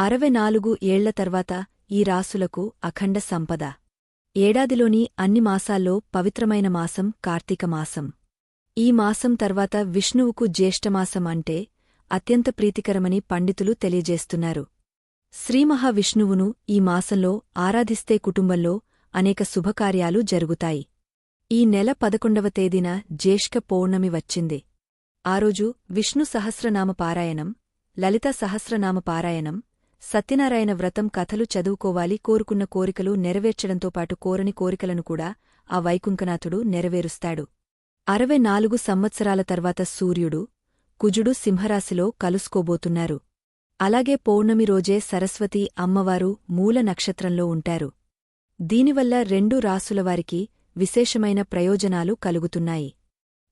అరవై నాలుగు ఏళ్ళ తర్వాత ఈ రాసులకు అఖండ సంపద. ఏడాదిలోని అన్ని మాసాల్లో పవిత్రమైన మాసం కార్తీక మాసం. ఈ మాసం తర్వాత విష్ణువుకు జ్యేష్ఠమాసం అంటే అత్యంత ప్రీతికరమని పండితులు తెలియజేస్తున్నారు. శ్రీమహావిష్ణువును ఈ మాసంలో ఆరాధిస్తే కుటుంబంలో అనేక శుభకార్యాలు జరుగుతాయి. ఈ నెల పదకొండవ తేదీన జ్యేష్ఠ పౌర్ణమి వచ్చింది. ఆరోజు విష్ణు సహస్రనామ పారాయణం లలిత సహస్రనామ పారాయణం సత్యనారాయణ వ్రతం కథలు చదువుకోవాలి కోరుకున్న కోరికలు నెరవేర్చడంతో పాటు కోరని కోరికలను కూడా ఆ వైకుంఠనాథుడు నెరవేరుస్తాడు. అరవై నాలుగు సంవత్సరాల తర్వాత సూర్యుడు కుజుడు సింహరాశిలో కలుసుకోబోతున్నారు. అలాగే పౌర్ణమి రోజే సరస్వతి అమ్మవారు మూల నక్షత్రంలో ఉంటారు. దీనివల్ల రెండు రాసులవారికి విశేషమైన ప్రయోజనాలు కలుగుతున్నాయి.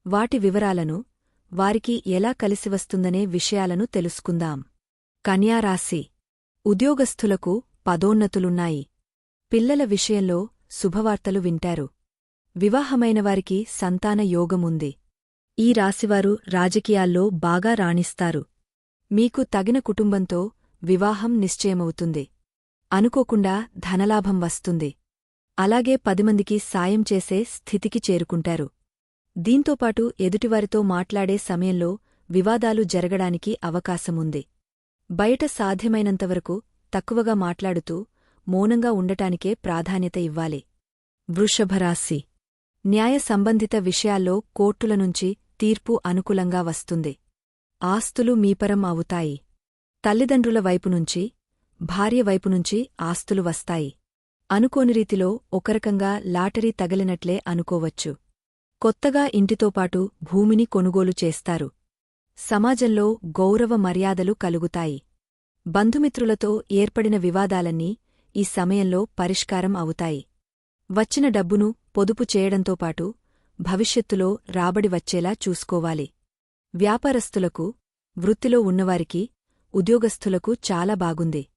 వాటి వివరాలను వారికి ఎలా కలిసివస్తుందనే విషయాలను తెలుసుకుందాం. కన్యారాశి ఉద్యోగస్థులకు పదోన్నతులున్నాయి. పిల్లల విషయంలో శుభవార్తలు వింటారు. వివాహమైనవారికి సంతాన యోగముంది. ఈ రాశివారు రాజకీయాల్లో బాగా రాణిస్తారు. మీకు తగిన కుటుంబంతో వివాహం నిశ్చయమవుతుంది. అనుకోకుండా ధనలాభం వస్తుంది. అలాగే పదిమందికి సాయం చేసే స్థితికి చేరుకుంటారు. దీంతోపాటు ఎదుటివారితో మాట్లాడే సమయంలో వివాదాలు జరగడానికి అవకాశముంది. బయట సాధ్యమైనంతవరకు తక్కువగా మాట్లాడుతూ మౌనంగా ఉండటానికే ప్రాధాన్యత ఇవ్వాలి. వృషభరాశి. న్యాయ సంబంధిత విషయాల్లో కోర్టుల నుంచి తీర్పు అనుకూలంగా వస్తుంది. ఆస్తులు మీపరం అవుతాయి. తల్లిదండ్రుల వైపునుంచి భార్య వైపునుంచి ఆస్తులు వస్తాయి. అనుకోని రీతిలో ఒకరకంగా లాటరీ తగిలినట్లే అనుకోవచ్చు. కొత్తగా ఇంటితోపాటు భూమిని కొనుగోలు చేస్తారు. సమాజంలో గౌరవ మర్యాదలు కలుగుతాయి. బంధుమిత్రులతో ఏర్పడిన వివాదాలన్నీ ఈ సమయంలో పరిష్కారం అవుతాయి. వచ్చిన డబ్బును పొదుపు చేయడంతోపాటు భవిష్యత్తులో రాబడి వచ్చేలా చూసుకోవాలి. వ్యాపారస్తులకు వృత్తిలో ఉన్నవారికి ఉద్యోగస్థులకు చాలా బాగుంది.